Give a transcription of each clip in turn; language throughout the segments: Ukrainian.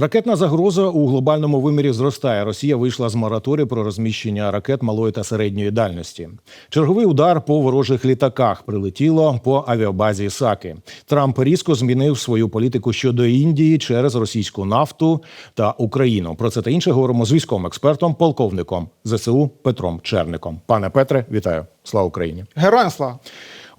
Ракетна загроза у глобальному вимірі зростає. Росія вийшла з мораторію про розміщення ракет малої та середньої дальності. Черговий удар по ворожих літаках прилетіло по авіабазі Саки. Трамп різко змінив свою політику щодо Індії через російську нафту та Україну. Про це та інше говоримо з військовим експертом, полковником ЗСУ Петром Черником. Пане Петре, вітаю! Слава Україні! Героям слава!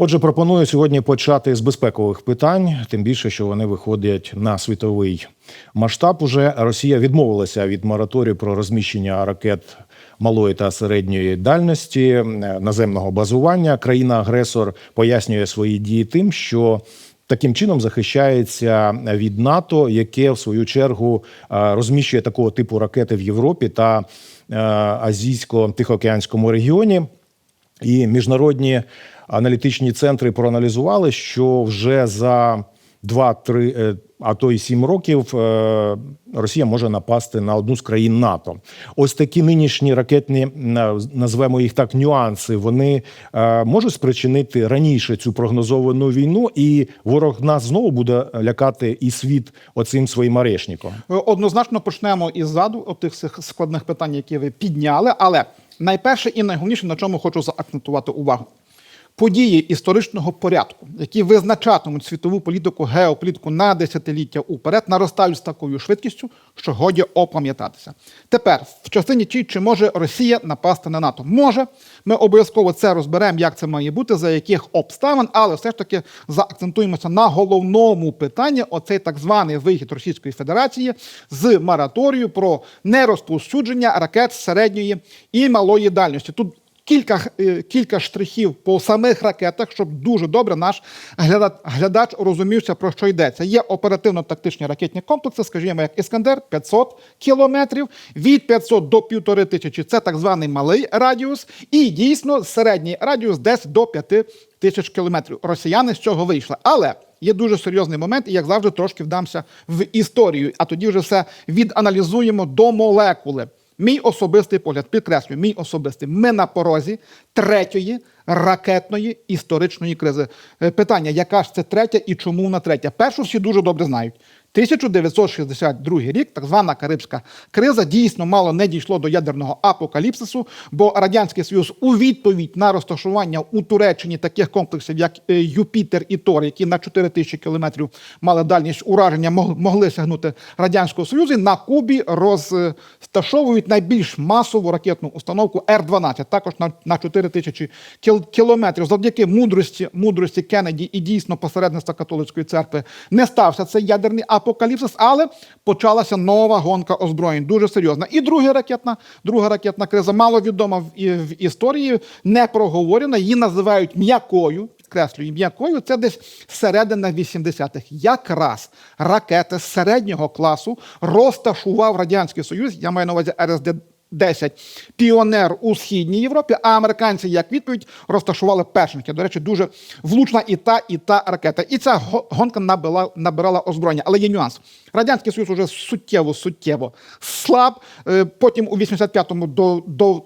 Отже, пропоную сьогодні почати з безпекових питань, тим більше, що вони виходять на світовий масштаб. Уже Росія відмовилася від мораторію про розміщення ракет малої та середньої дальності е, наземного базування. Країна-агресор пояснює свої дії тим, що Таким чином захищається від НАТО, яке в свою чергу е, розміщує такого типу ракети в Європі та е, азійсько-тихоокеанському регіоні. І міжнародні аналітичні центри проаналізували, що вже за 2-3, а то й 7 років е, Росія може напасти на одну з країн НАТО. Ось такі нинішні ракетні, назвемо їх так, нюанси. Вони е, можуть спричинити раніше цю прогнозовану війну, і ворог нас знову буде лякати і світ оцим своїм арешником. Однозначно почнемо із заду отих цих складних питань, які ви підняли. Але найперше і найголовніше, на чому хочу заакцентувати увагу. Події історичного порядку, які визначатимуть світову політику, геополітику на десятиліття уперед, наростають з такою швидкістю, що годі опам'ятатися. Тепер в частині ті, чи може Росія напасти на НАТО, може. Ми обов'язково це розберемо, як це має бути, за яких обставин, але все ж таки заакцентуємося на головному питанні: оцей так званий вихід Російської Федерації з мораторію про нерозповсюдження ракет середньої і малої дальності. Тут Кілька е, кілька штрихів по самих ракетах, щоб дуже добре наш глядач розумівся, про що йдеться. Є оперативно-тактичні ракетні комплекси, скажімо, як Іскандер 500 кілометрів, від 500 до 1500 – це так званий малий радіус, і дійсно середній радіус десь до 5000 кілометрів. Росіяни з цього вийшли. Але є дуже серйозний момент, і як завжди, трошки вдамся в історію. А тоді вже все віданалізуємо до молекули. Мій особистий погляд, підкреслюю, мій особистий. Ми на порозі третьої ракетної історичної кризи. Е, питання, яка ж це третя і чому вона третя? Першу всі дуже добре знають. 1962 рік, так звана Карибська криза, дійсно мало не дійшло до ядерного апокаліпсису, бо Радянський Союз у відповідь на розташування у Туреччині таких комплексів, як е, Юпітер і Тор, які на 4 тисячі кілометрів мали дальність ураження, могли сягнути Радянського Союзу, на Кубі розташовують найбільш масову ракетну установку Р-12, також на 4 тисячі кілометрів. Завдяки мудрості мудрості Кеннеді і дійсно посередництва католицької церкви не стався цей ядерний апокаліпсис апокаліпсис, але почалася нова гонка озброєнь, дуже серйозна. І друга ракетна, друга ракетна криза маловідома в, в історії, не проговорена. Її називають м'якою. Підкреслюю, м'якою це десь середина 80-х. Якраз ракети середнього класу розташував Радянський Союз. Я маю на увазі РСД 10 піонер у східній Європі, а американці, як відповідь, розташували першенки. До речі, дуже влучна і та, і та ракета. І ця гонка набирала, набирала озброєння. Але є нюанс. Радянський Союз уже суттєво, суттєво слаб. Е, потім у 85-му до, до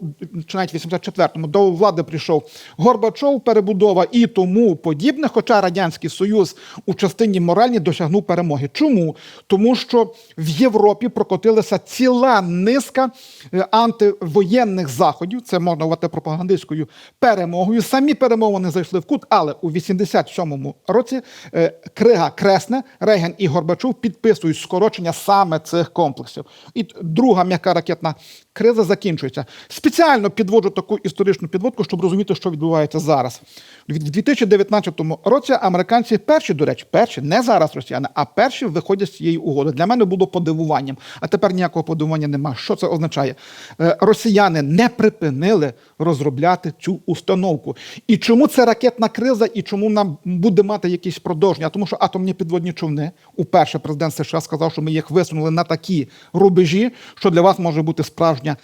чи навіть 84-му до влади прийшов Горбачов, перебудова і тому подібне. Хоча Радянський Союз у частині моральній досягнув перемоги. Чому? Тому що в Європі прокотилася ціла низка е, антивоєнних заходів. Це можна вважати пропагандистською перемогою. Самі перемовини зайшли в кут, але у 87-му році е, Крига Кресне, Реген і Горбачов підписують скорочення саме цих комплексів. І друга м'яка ракетна криза закінчується. Спеціально підводжу таку історичну підводку, щоб розуміти, що відбувається зараз. У 2019 році американці перші, до речі, перші, не зараз росіяни, а перші виходять з цієї угоди. Для мене було подивуванням, а тепер ніякого подивування немає. Що це означає? Е, росіяни не припинили розробляти цю установку. І чому це ракетна криза, і чому нам буде мати якісь продовження? Тому що атомні підводні човни, уперше президент США сказав, що ми їх висунули на такі рубежі, що для вас може бути справжня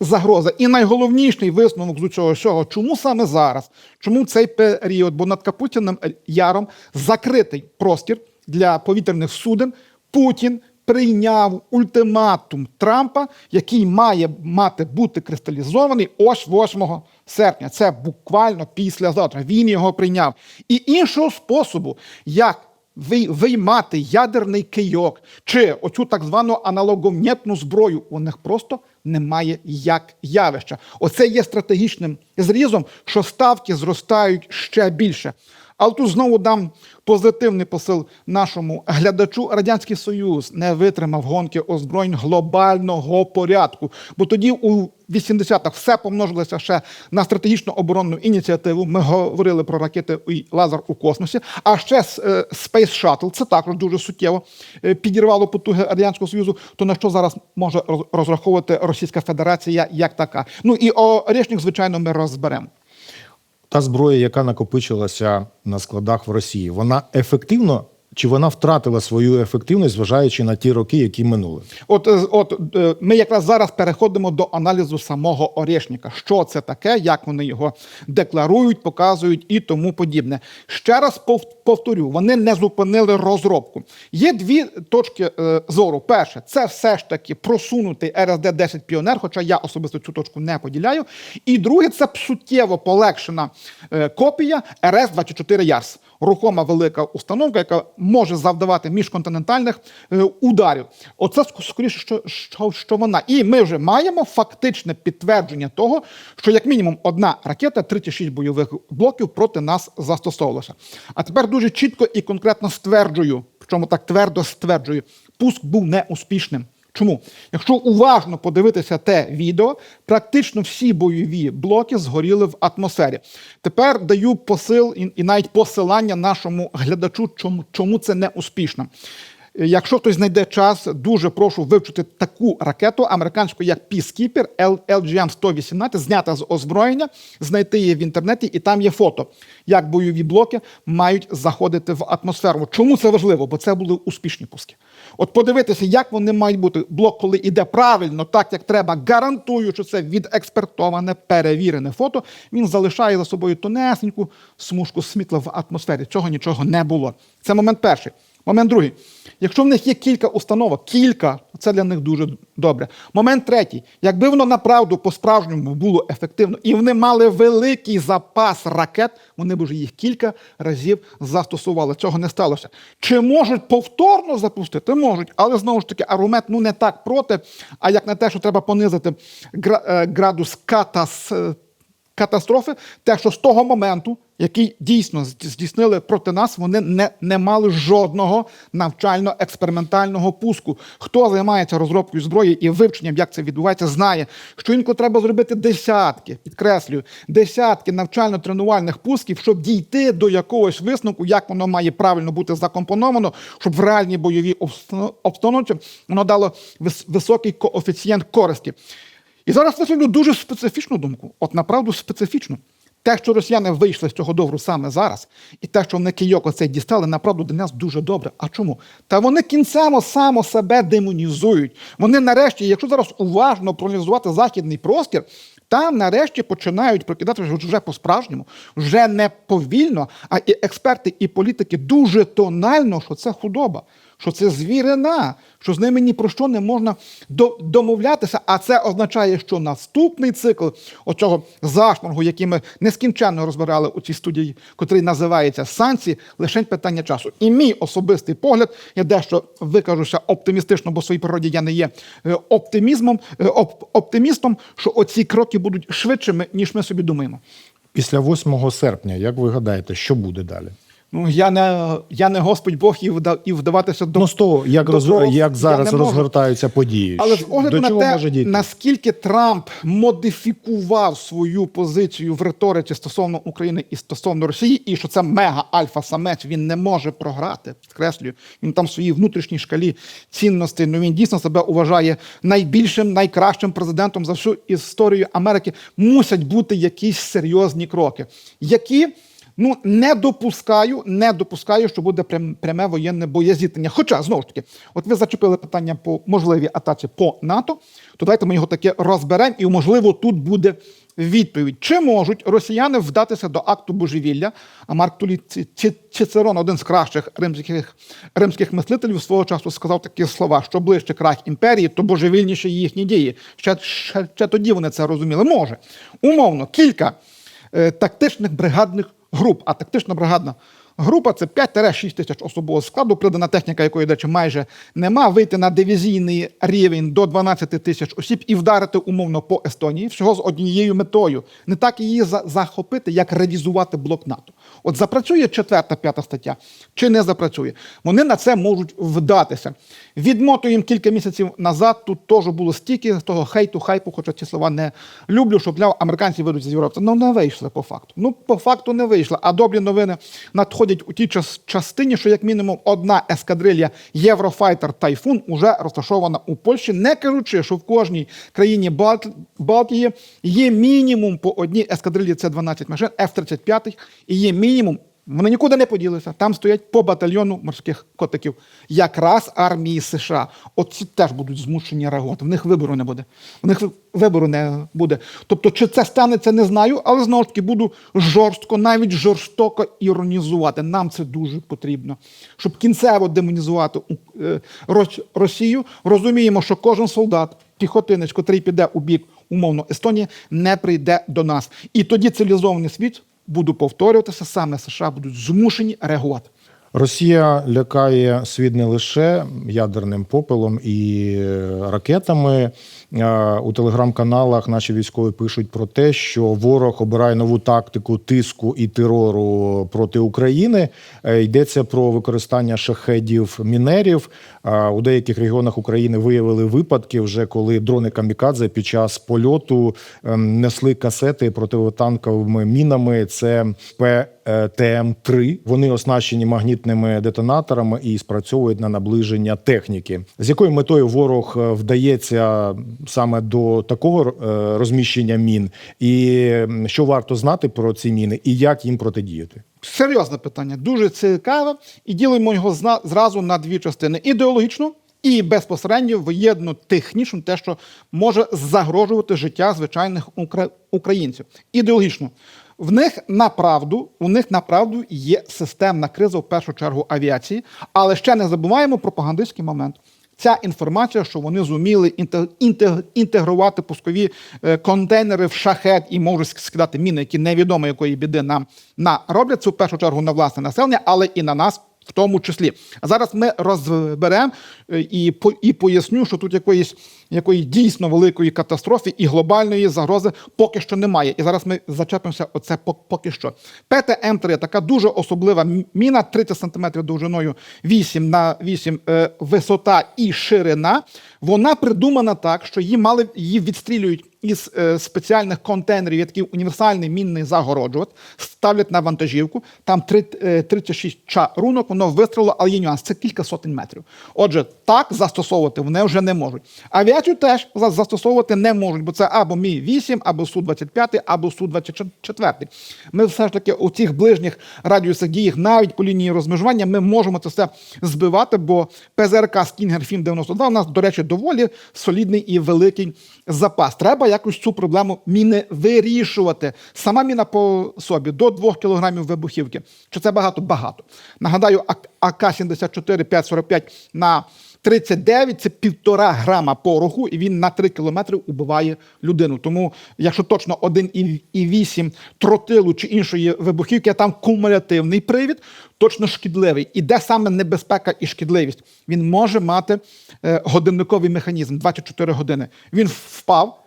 загроза. І найголовніший висновок з цього всього, чому саме зараз? Чому цей період? Бо над Капутіним яром закритий простір для повітряних суден Путін. Прийняв ультиматум Трампа, який має мати бути кристалізований ось 8 серпня. Це буквально післязавтра. Він його прийняв. І іншого способу, як виймати ядерний кийок чи оцю так звану аналогомнєтну зброю. У них просто немає як явища. Оце є стратегічним зрізом, що ставки зростають ще більше. Але тут знову дам позитивний посил нашому глядачу. Радянський Союз не витримав гонки озброєнь глобального порядку. Бо тоді у 80-х все помножилося ще на стратегічну оборонну ініціативу. Ми говорили про ракети і лазер у космосі. А ще е, Space Shuttle, це також дуже суттєво е, підірвало потуги Радянського Союзу. То на що зараз може роз- розраховувати Російська Федерація як така? Ну і Орешник, звичайно, ми розберемо. Та зброя, яка накопичилася на складах в Росії, вона ефективно чи вона втратила свою ефективність, зважаючи на ті роки, які минули? От, е, от е, ми якраз зараз переходимо до аналізу самого Орешника. Що це таке, як вони його декларують, показують і тому подібне. Ще раз повторю, вони не зупинили розробку. Є дві точки е, зору. Перше, це все ж таки просунутий РСД 10 Піонер, хоча я особисто цю точку не поділяю. І друге, це суттєво полегшена копія РС 24 Ярс. Рухома велика установка, яка може завдавати міжконтинентальних е, ударів. Оце скоріше, що, що, що вона. І ми вже маємо фактичне підтвердження того, що як мінімум одна ракета, 36 бойових блоків проти нас застосовувалася. А тепер дуже чітко і конкретно стверджую, причому так твердо стверджую, пуск був неуспішним. Чому? Якщо уважно подивитися те відео, практично всі бойові блоки згоріли в атмосфері. Тепер даю посил і, навіть посилання нашому глядачу, чому це не успішно. Якщо хтось знайде час, дуже прошу вивчити таку ракету американську, як Peacekeeper LGM-118, знята з озброєння, знайти її в інтернеті, і там є фото, як бойові блоки мають заходити в атмосферу. Чому це важливо? Бо це були успішні пуски. От подивитися, як вони мають бути. Блок, коли йде правильно, так як треба, гарантую, що це відекспертоване, перевірене фото. Він залишає за собою тонесеньку смужку світла в атмосфері. Цього нічого не було. Це момент перший. Момент другий. Якщо в них є кілька установок, кілька, це для них дуже добре. Момент третій. Якби воно направду по-справжньому було ефективно, і вони мали великий запас ракет, вони б вже їх кілька разів застосували. Цього не сталося. Чи можуть повторно запустити? Можуть, але знову ж таки аргумент ну не так проти, а як на те, що треба понизити е, градус катас катастрофи, те, що з того моменту, який дійсно здійснили проти нас, вони не, не мали жодного навчально-експериментального пуску. Хто займається розробкою зброї і вивченням, як це відбувається, знає, що інколи треба зробити десятки, підкреслюю, десятки навчально-тренувальних пусків, щоб дійти до якогось висновку, як воно має правильно бути закомпоновано, щоб в реальній бойовій обстано- обстановці воно дало вис- високий коефіцієнт користі. І зараз висловлю дуже специфічну думку, от направду специфічну. Те, що росіяни вийшли з цього добру саме зараз, і те, що вони Кийок оцей дістали, направду для нас дуже добре. А чому? Та вони кінцемо само себе демонізують. Вони нарешті, якщо зараз уважно проаналізувати західний простір, там нарешті починають прокидатися вже по-справжньому, вже не повільно, а і експерти, і політики дуже тонально, що це худоба, що це звірина, що з ними ні про що не можна домовлятися. А це означає, що наступний цикл оцього зашморгу, який ми нескінченно розбирали у цій студії, котрий називається санкції, лише питання часу. І мій особистий погляд, я дещо викажуся оптимістично, бо в своїй природі я не є е, оптимізмом, е, оп- оптимістом, що оці кроки будуть швидшими, ніж ми собі думаємо. Після 8 серпня, як ви гадаєте, що буде далі? Ну я не я не Господь Бог і вда, і вдаватися до Ну, з того, як, до роз... того як зараз розгортаються події, Але з огляду на те, наскільки Трамп модифікував свою позицію в риториці стосовно України і стосовно Росії, і що це мега альфа-самець, він не може програти. Підкреслюю, він там в своїй внутрішній шкалі цінностей. Ну він дійсно себе вважає найбільшим, найкращим президентом за всю історію Америки. Мусять бути якісь серйозні кроки, які. Ну, не допускаю, не допускаю, що буде прям- пряме воєнне боєзіткнення. Хоча, знову ж таки, от ви зачепили питання по можливій атаці по НАТО, то давайте ми його таке розберемо, і, можливо, тут буде відповідь. Чи можуть росіяни вдатися до акту божевілля? А Марк Тулі Цицерон, один з кращих римських, римських мислителів, свого часу сказав такі слова: що ближче крах імперії, то божевільніші їхні дії. Ще, ще, ще тоді вони це розуміли. Може. Умовно, кілька е, тактичних бригадних груп, а тактична бригадна Група це 5-6 тисяч особового складу, придана техніка, якої, до речі, майже нема. Вийти на дивізійний рівень до 12 тисяч осіб і вдарити умовно по Естонії всього з однією метою. Не так її захопити, як ревізувати блок НАТО. От запрацює четверта, п'ята стаття, чи не запрацює. Вони на це можуть вдатися. Відмотуємо кілька місяців назад. Тут теж було стільки того хейту, хайпу, хоча ці слова не люблю, що бля, американці вийдуть з Європи. Ну не вийшли по факту. Ну по факту не вийшли. А добрі новини надходять у тій час, частині, що як мінімум одна ескадрилья Єврофайтер Тайфун уже розташована у Польщі, не кажучи, що в кожній країні Балт... Балтії є мінімум по одній ескадрилі це 12 машин, F-35, і є мінімум. Вони нікуди не поділися. Там стоять по батальйону морських котиків, якраз армії США. От ці теж будуть змушені реагувати. В них вибору не буде. В них вибору не буде. Тобто, чи це станеться, не знаю, але знову ж таки буду жорстко, навіть жорстоко іронізувати. Нам це дуже потрібно, щоб кінцево демонізувати е, Рос- Росію. Розуміємо, що кожен солдат, піхотинець, котрий піде у бік умовно Естонії, не прийде до нас. І тоді цивілізований світ. Буду повторюватися, саме США будуть змушені реагувати. Росія лякає світ не лише ядерним попелом і ракетами. Е, У телеграм-каналах наші військові пишуть про те, що ворог обирає нову тактику тиску і терору проти України. Е, Йдеться про використання шахедів мінерів. Е, У деяких регіонах України виявили випадки, вже коли дрони камікадзе під час польоту ем, несли касети противотанковими мінами. Це ПТМ-3. Вони оснащені магнітними детонаторами і спрацьовують на наближення техніки. З якою метою ворог вдається саме до такого е, розміщення мін, і що варто знати про ці міни, і як їм протидіяти? Серйозне питання, дуже цікаве, і ділимо його зразу на дві частини: ідеологічну і безпосередньо воєнно технічну, те, що може загрожувати життя звичайних українців. Ідеологічно. В них направду, у них направду є системна криза в першу чергу авіації, але ще не забуваємо пропагандистський момент. Ця інформація, що вони зуміли інте- інте- інтегрувати пускові е, контейнери в шахет і можуть скидати міни, які невідомо якої біди нам на роблять. Це в першу чергу на власне населення, але і на нас. В тому числі, а зараз ми розберемо е, і по і поясню, що тут якоїсь якої дійсно великої катастрофи і глобальної загрози поки що немає. І зараз ми зачепимося оце по- поки що. ПТМ-3 така дуже особлива міна, 30 см довжиною, 8 на 8 е, висота і ширина. Вона придумана так, що її мали її відстрілюють із е, спеціальних контейнерів, такий універсальний мінний загороджувач, ставлять на вантажівку. Там три- е, 36 чарунок, воно вистрілило, але є нюанс. Це кілька сотень метрів. Отже, так застосовувати вони вже не можуть. Авіацію теж застосовувати не можуть, бо це або Мі 8 або Су-25, або Су-24. Ми все ж таки у цих ближніх радіусах діях, навіть по лінії розмежування, ми можемо це все збивати, бо ПЗРК Стінгер Фім 92 у нас, до речі, доволі солідний і великий запас. Треба якось цю проблему міни вирішувати. Сама міна по собі до 2 кілограмів вибухівки. Чи це багато? Багато. Нагадаю, АК-74 545 на 39 це півтора грама пороху, і він на 3 кілометри убиває людину. Тому, якщо точно 1,8 тротилу чи іншої вибухівки, там кумулятивний привід, точно шкідливий. І де саме небезпека і шкідливість? Він може мати е, годинниковий механізм 24 години. Він впав.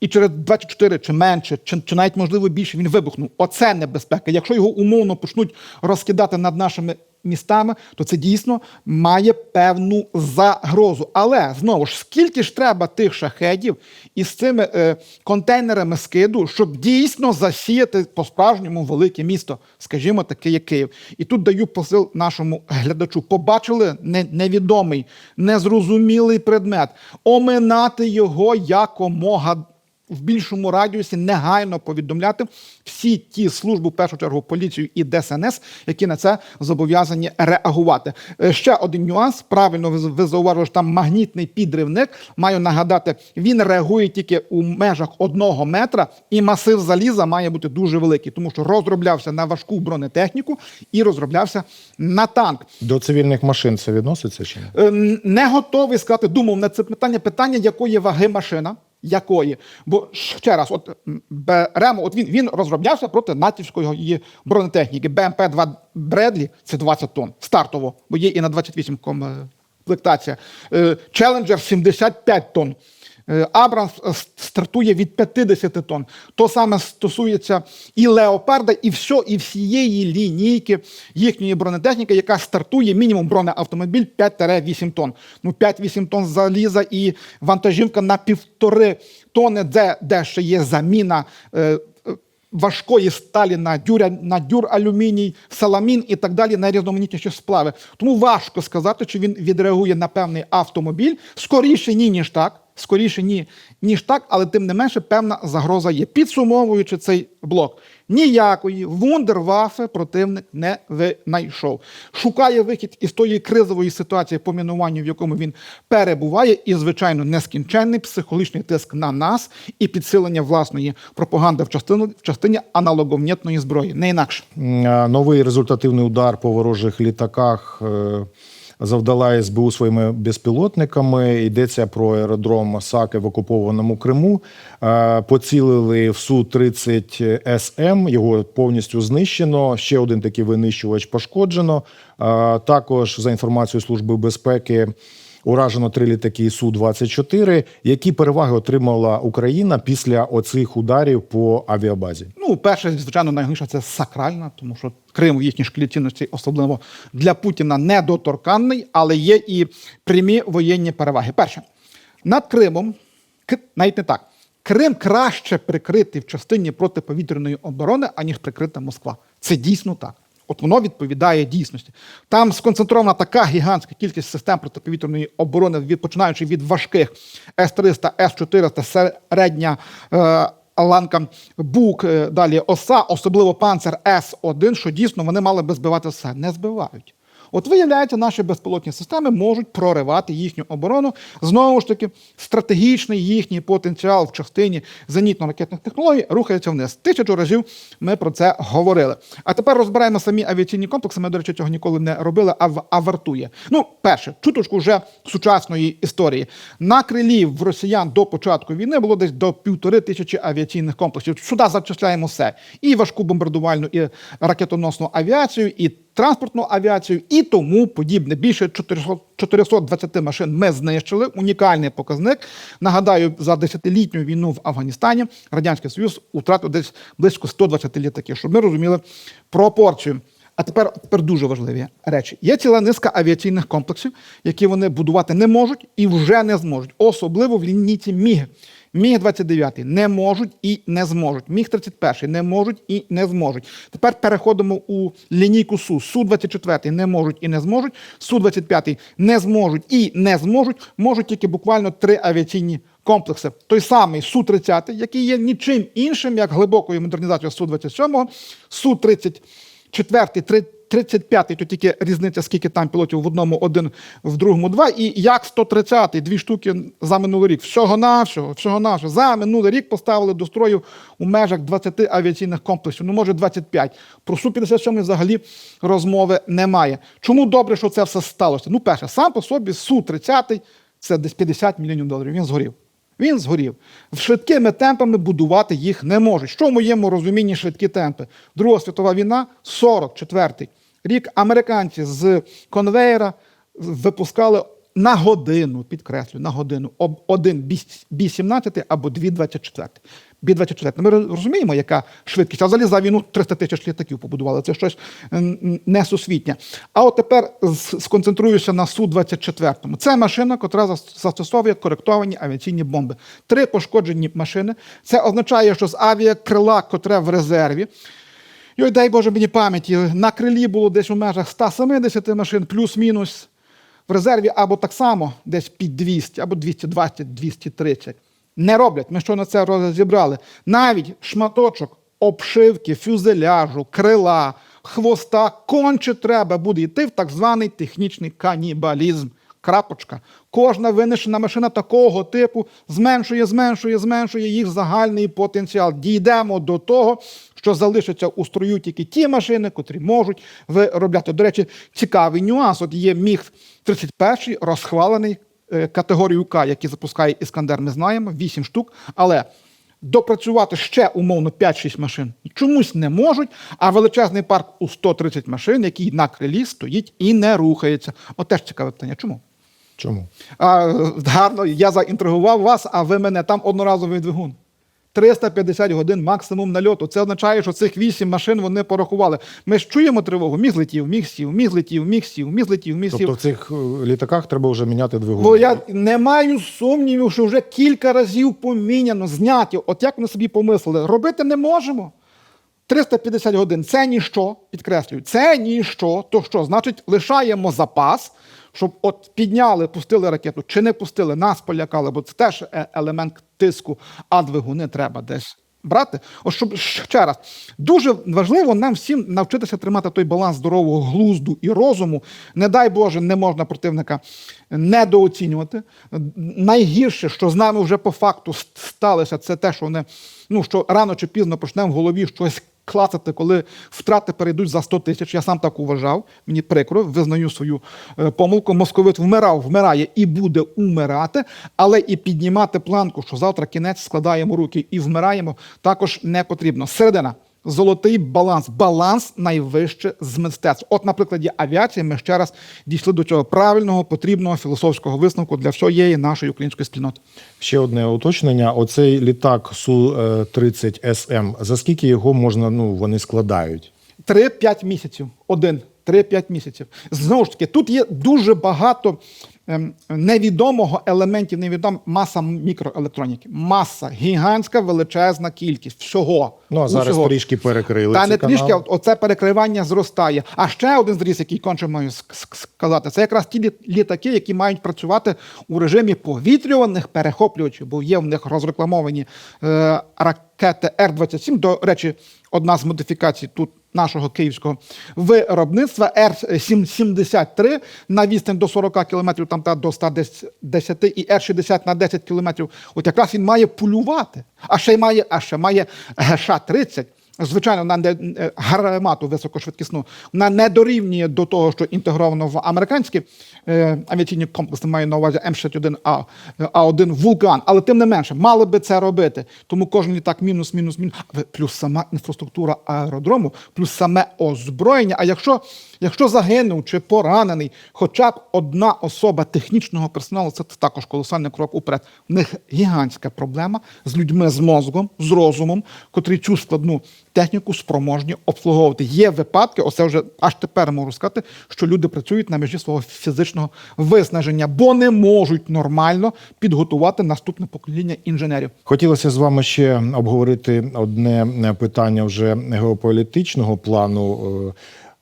І через 24 чи менше, чи, чи навіть можливо більше він вибухнув. Оце небезпека. Якщо його умовно почнуть розкидати над нашими містами, то це дійсно має певну загрозу. Але знову ж скільки ж треба тих шахедів із цими е, контейнерами скиду, щоб дійсно засіяти по-справжньому велике місто, скажімо, таке як Київ. І тут даю посил нашому глядачу. Побачили не- невідомий, незрозумілий предмет, оминати його якомога в більшому радіусі негайно повідомляти всі ті служби, в першу чергу поліцію і ДСНС, які на це зобов'язані реагувати. Е, Ще один нюанс. Правильно ви, зауважили, що там магнітний підривник. Маю нагадати, він реагує тільки у межах одного метра, і масив заліза має бути дуже великий, тому що розроблявся на важку бронетехніку і розроблявся на танк. До цивільних машин це відноситься чи ні? Е, Не готовий сказати, думав на це питання. Питання, якої ваги машина. Якої? Бо ще раз, от беремо, от він, він розроблявся проти натівської бронетехніки. БМП-2 Бредлі це 20 тонн стартово, бо є і на 28 комплектація. Е, Челенджер 75 тонн. Е, Абрамс стартує від 50 тонн. То саме стосується і леопарда, і все, і всієї лінійки їхньої бронетехніки, яка стартує мінімум бронеавтомобіль 5-8 тонн. Ну, 5-8 тонн заліза і вантажівка на півтори тонни, де, де ще є заміна. е, Важкої сталі на дюря, на дюралюміній, саламін і так далі, найрізноманітніші сплави. Тому важко сказати, чи він відреагує на певний автомобіль. Скоріше ні, ніж так. Скоріше ні, ніж так, але тим не менше певна загроза є. Підсумовуючи цей блок, ніякої вундервафи противник не винайшов. Шукає вихід із тої кризової ситуації по мінуванню, в якому він перебуває, і, звичайно, нескінченний психологічний тиск на нас і підсилення власної пропаганди в частині, в частині аналоговнітної зброї. Не інакше. Новий результативний удар по ворожих літаках е, завдала СБУ своїми безпілотниками. Йдеться про аеродром Саки в окупованому Криму. Е, Поцілили в су 30 СМ. Його повністю знищено. Ще один такий винищувач пошкоджено. Е, Також за інформацією служби безпеки. Уражено три літаки су 24 Які переваги отримала Україна після оцих ударів по авіабазі? Ну, перше, звичайно, найголовніше це сакральна, тому що Крим в їхній шкалі цінностей, особливо для Путіна, недоторканний, але є і прямі воєнні переваги. Перше, над Кримом, навіть не так. Крим краще прикритий в частині протиповітряної оборони, аніж прикрита Москва. Це дійсно так. От воно відповідає дійсності. Там сконцентрована така гігантська кількість систем протиповітряної оборони, від, починаючи від важких С-300, С-400, середня е, ланка БУК, е, далі ОСА, особливо панцер С-1, що дійсно вони мали би збивати все. Не збивають. От виявляється, наші безпілотні системи можуть проривати їхню оборону. Знову ж таки, стратегічний їхній потенціал в частині зенітно-ракетних технологій рухається вниз. Тисячу разів ми про це говорили. А тепер розбираємо самі авіаційні комплекси. Ми, до речі, цього ніколи не робили, а, в- а вартує. Ну, перше, чуточку вже сучасної історії. На крилі в росіян до початку війни було десь до півтори тисячі авіаційних комплексів. Сюди зачисляємо все: і важку бомбардувальну, і ракетоносну авіацію, і транспортну авіацію і тому подібне. Більше 400 420 машин ми знищили. Унікальний показник. Нагадаю, за десятилітню війну в Афганістані Радянський Союз втратив десь близько 120 літаків, щоб ми розуміли пропорцію. А тепер, тепер дуже важливі речі. Є ціла низка авіаційних комплексів, які вони будувати не можуть і вже не зможуть, особливо в лінійці Міг. Міг-29 не можуть і не зможуть. Міг-31 не можуть і не зможуть. Тепер переходимо у лінійку Су. Су-24 не можуть і не зможуть. Су-25 не зможуть і не зможуть. Можуть тільки буквально три авіаційні комплекси. Той самий Су-30, який є нічим іншим, як глибокою модернізацією Су-27, Су-34, 35-й, то тільки різниця, скільки там пілотів в одному один, в другому два. І як 130-й, дві штуки за минулий рік. Всього-навсього, всього-навсього. За минулий рік поставили до строю у межах 20 авіаційних комплексів, ну може 25. Про Су-57 взагалі розмови немає. Чому добре, що це все сталося? Ну, перше, сам по собі Су-30 це десь 50 мільйонів доларів. Він згорів. Він згорів. Швидкими темпами будувати їх не можуть. Що в моєму розумінні швидкі темпи? Друга світова війна, 44-й рік. Американці з конвейера випускали на годину, підкреслюю, на годину об- один Бі-17 або дві 24. Бі-24. Ми розуміємо, яка швидкість. А взагалі за війну 300 тисяч літаків побудували. Це щось несусвітнє. А от тепер сконцентруюся на Су-24. Це машина, яка застосовує коректовані авіаційні бомби. Три пошкоджені машини. Це означає, що з авіакрила, котре в резерві, Йой, дай Боже мені пам'яті, на крилі було десь у межах 170 машин, плюс-мінус. В резерві або так само десь під 200, або 220-230. Не роблять. Ми що на це розібрали. Навіть шматочок обшивки, фюзеляжу, крила, хвоста конче треба буде йти в так званий технічний канібалізм. Крапочка. Кожна винищена машина такого типу зменшує, зменшує, зменшує їх загальний потенціал. Дійдемо до того, що залишаться у строю тільки ті машини, котрі можуть виробляти. До речі, цікавий нюанс. От є міг 31 розхвалений е, категорію К, які запускає Іскандер, ми знаємо, 8 штук. Але допрацювати ще умовно 5-6 машин чомусь не можуть, а величезний парк у 130 машин, який на крилі стоїть і не рухається. От теж цікаве питання. Чому? Чому? А, гарно, я заінтригував вас, а ви мене там одноразовий двигун. 350 годин максимум нальоту. Це означає, що цих 8 машин вони порахували. Ми ж чуємо тривогу. Міг злетів, міг сів, міг злетів, міг сів, міг злетів, міг сів. Тобто в цих е, літаках треба вже міняти двигун. Бо я не маю сумнівів, що вже кілька разів поміняно, зняті. От як вони собі помислили, робити не можемо. 350 годин це ніщо, підкреслюю, це ніщо. То що, значить, лишаємо запас, щоб от підняли, пустили ракету чи не пустили, нас полякали, бо це теж е- елемент тиску, а двигуни треба десь. Брати, От щоб ще раз дуже важливо нам всім навчитися тримати той баланс здорового глузду і розуму. Не дай Боже, не можна противника недооцінювати. Найгірше, що з нами вже по факту сталося, це те, що вони ну що рано чи пізно почнемо в голові щось клацати, коли втрати перейдуть за 100 тисяч. Я сам так уважав. Мені прикро, визнаю свою е, помилку. Московит вмирав, вмирає і буде умирати, але і піднімати планку, що завтра кінець складаємо руки і вмираємо, також не потрібно. Середина. Золотий баланс, баланс найвище з мистецтв. От, на прикладі авіації, ми ще раз дійшли до цього правильного, потрібного філософського висновку для всієї нашої української спільноти. Ще одне уточнення: оцей літак су 30 СМ. За скільки його можна? Ну вони складають? 3-5 місяців. Один. 3-5 місяців. Знову ж таки, тут є дуже багато ем, невідомого елементів, невідома маса мікроелектроніки. Маса, гігантська величезна кількість всього. Ну а зараз Усього. трішки перекрили. Та не трішки, оце перекривання зростає. А ще один зріс, який конче маю ск- ск- сказати, це якраз ті літаки, які мають працювати у режимі повітрюваних перехоплювачів, бо є в них розрекламовані е, ракети Р-27. До речі, одна з модифікацій тут нашого київського виробництва Р-73 на відстань до 40 км, там та до 110 і Р-60 на 10 км. От якраз він має полювати. А ще має, а ще має ГШ-30. Звичайно, вона не е, гармату високошвидкісну, вона не дорівнює до того, що інтегровано в американські е, авіаційні комплекси, маю на увазі М61А, А1 Вулкан. Але тим не менше, мали би це робити. Тому кожен літак мінус, мінус, мінус. Плюс сама інфраструктура аеродрому, плюс саме озброєння. А якщо, якщо загинув чи поранений, хоча б одна особа технічного персоналу, це також колосальний крок уперед. В них гігантська проблема з людьми з мозгом, з розумом, котрі цю складну техніку спроможні обслуговувати. Є випадки, оце вже аж тепер можу сказати, що люди працюють на межі свого фізичного виснаження, бо не можуть нормально підготувати наступне покоління інженерів. Хотілося з вами ще обговорити одне питання вже геополітичного плану.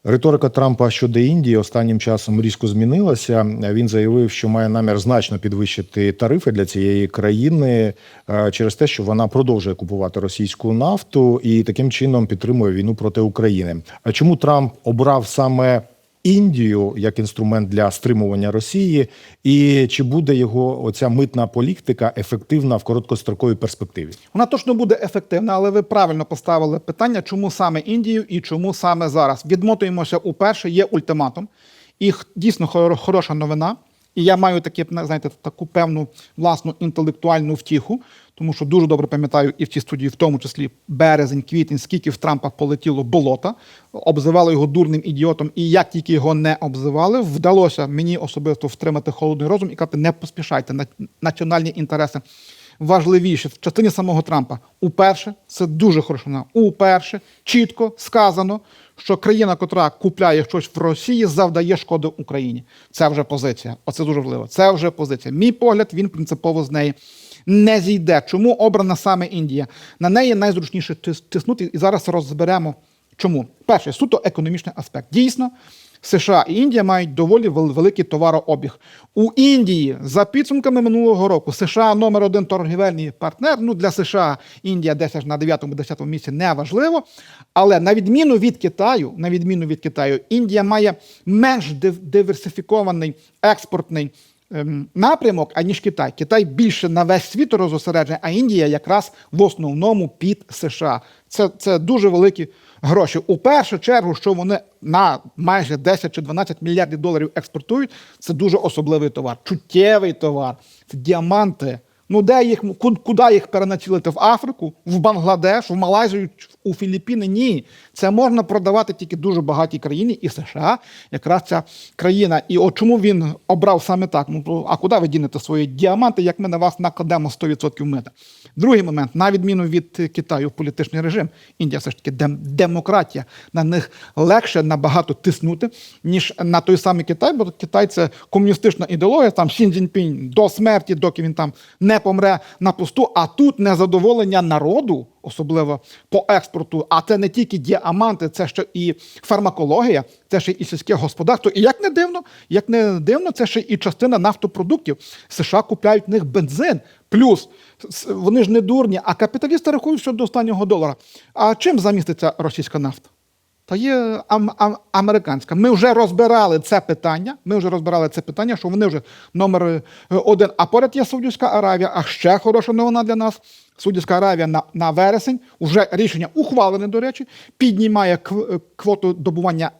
Риторика Трампа щодо Індії останнім часом різко змінилася. Він заявив, що має намір значно підвищити тарифи для цієї країни е, через те, що вона продовжує купувати російську нафту і таким чином підтримує війну проти України. А чому Трамп обрав саме Індію як інструмент для стримування Росії, і чи буде його оця митна політика ефективна в короткостроковій перспективі? Вона точно буде ефективна, але ви правильно поставили питання, чому саме Індію і чому саме зараз. Відмотуємося уперше, є ультиматум, і дійсно хор- хороша новина. І я маю такі, знаєте, таку певну власну інтелектуальну втіху, тому що дуже добре пам'ятаю і в цій студії, в тому числі березень, квітень, скільки в Трампа полетіло болота, обзивали його дурним ідіотом, і як тільки його не обзивали, вдалося мені особисто втримати холодний розум і казати, не поспішайте, на- національні інтереси важливіше в частині самого Трампа. Уперше, це дуже хороша уперше чітко сказано, що країна, котра купляє щось в Росії, завдає шкоди Україні. Це вже позиція. Оце дуже важливо. Це вже позиція. Мій погляд, він принципово з неї не зійде. Чому обрана саме Індія? На неї найзручніше тиснути, і зараз розберемо. Чому? Перше, суто економічний аспект. Дійсно, США і Індія мають доволі великий товарообіг. У Індії за підсумками минулого року США номер один торгівельний партнер. Ну для США Індія десь аж на 9-10 місці не важливо. Але на відміну від Китаю, на відміну від Китаю, Індія має менш диверсифікований експортний ем, напрямок, аніж Китай. Китай більше на весь світ розосереджений, а Індія якраз в основному під США. Це, це дуже великі гроші. У першу чергу, що вони на майже 10 чи 12 мільярдів доларів експортують, це дуже особливий товар, чуттєвий товар, це діаманти. Ну, де їх ку- куди їх перенацілити? В Африку, в Бангладеш, в Малайзію, у Філіппіни? Ні. Це можна продавати тільки дуже багатій країні, і США якраз ця країна. І от чому він обрав саме так? Ну а куди ви дінете свої діаманти, як ми на вас накладемо 100% мита? Другий момент, на відміну від Китаю, політичний режим, Індія все ж таки дем- демократія. На них легше набагато тиснути, ніж на той самий Китай, бо Китай це комуністична ідеологія, там Сін Цзіньпінь до смерті, доки він там не помре на пусту. А тут незадоволення народу, особливо по експорту. А це не тільки діаманти, це ще і фармакологія, це ще і сільське господарство. І як не дивно, як не дивно, це ще і частина нафтопродуктів. США купляють в них бензин. Плюс вони ж не дурні, а капіталісти рахують, що до останнього долара. А чим заміститься російська нафта? Та є ам- ам- американська. Ми вже розбирали це питання. Ми вже розбирали це питання, що вони вже номер е, один. А поряд є Саудівська Аравія. А ще хороша новина для нас. Саудівська Аравія на, на вересень вже рішення ухвалене, до речі, піднімає е, квоту добування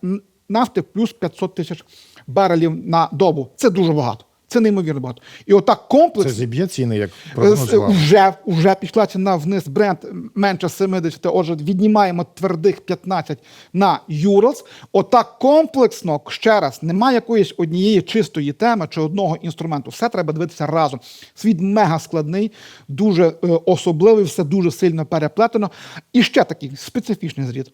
нафти плюс 500 тисяч барелів на добу. Це дуже багато. Це неймовірно багато. І отак Це зіб'є ціни, як Е, прогнозував. Вже, вже пішла ціна вниз бренд менше 70, отже, віднімаємо твердих 15 на Юрос. Отак комплексно, ще раз, немає якоїсь однієї чистої теми чи одного інструменту. Все треба дивитися разом. Світ мега складний, дуже е, особливий, все дуже сильно переплетено. І ще такий специфічний зрід.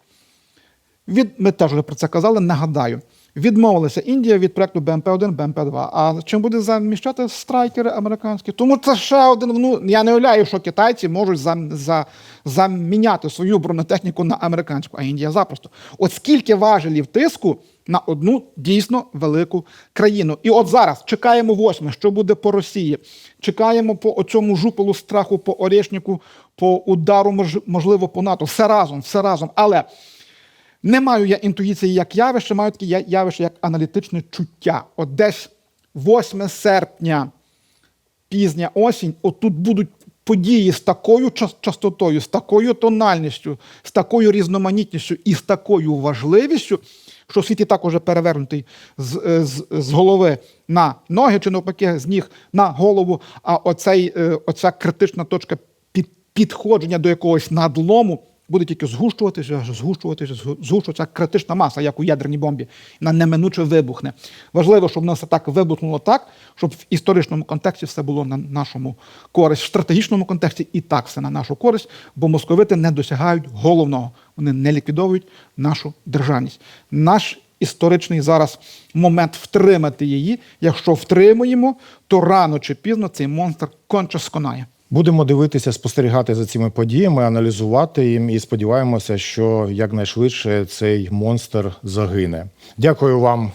Від, ми теж вже про це казали, нагадаю. Відмовилася Індія від проекту БМП-1, БМП-2. А чим буде заміщати страйкери американські? Тому це ще один. Ну я не уявляю, що китайці можуть за, за, заміняти свою бронетехніку на американську, а Індія запросто. От скільки важелів тиску на одну дійсно велику країну. І от зараз чекаємо восьме, що буде по Росії. Чекаємо по оцьому жупелу страху, по Орешнику, по удару, можливо, по НАТО. Все разом, все разом. Але. Не маю я інтуїції як явище, маю таке явище як аналітичне чуття. От десь 8 серпня, пізня осінь, от тут будуть події з такою частотою, з такою тональністю, з такою різноманітністю і з такою важливістю, що світ і так уже перевернутий з, е, з, з голови на ноги, чи навпаки, з ніг на голову. А оцей, е, оця критична точка підходження до якогось надлому буде тільки згущуватися, згущуватися, згу- згущуватися критична маса, як у ядерній бомбі. Вона неминуче вибухне. Важливо, щоб все так вибухнуло так, щоб в історичному контексті все було на нашому користь, в стратегічному контексті і так все на нашу користь, бо московити не досягають головного. Вони не ліквідовують нашу державність. Наш історичний зараз момент втримати її. Якщо втримуємо, то рано чи пізно цей монстр конче сконає. Будемо дивитися, спостерігати за цими подіями, аналізувати їм і сподіваємося, що якнайшвидше цей монстр загине. Дякую вам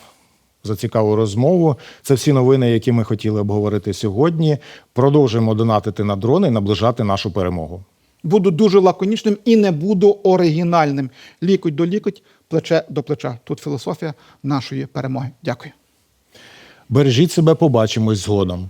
за цікаву розмову. Це всі новини, які ми хотіли обговорити сьогодні. Продовжуємо донатити на дрони і наближати нашу перемогу. Буду дуже лаконічним і не буду оригінальним. Лікоть до лікоть, плече до плеча. Тут філософія нашої перемоги. Дякую. Бережіть себе, побачимось згодом.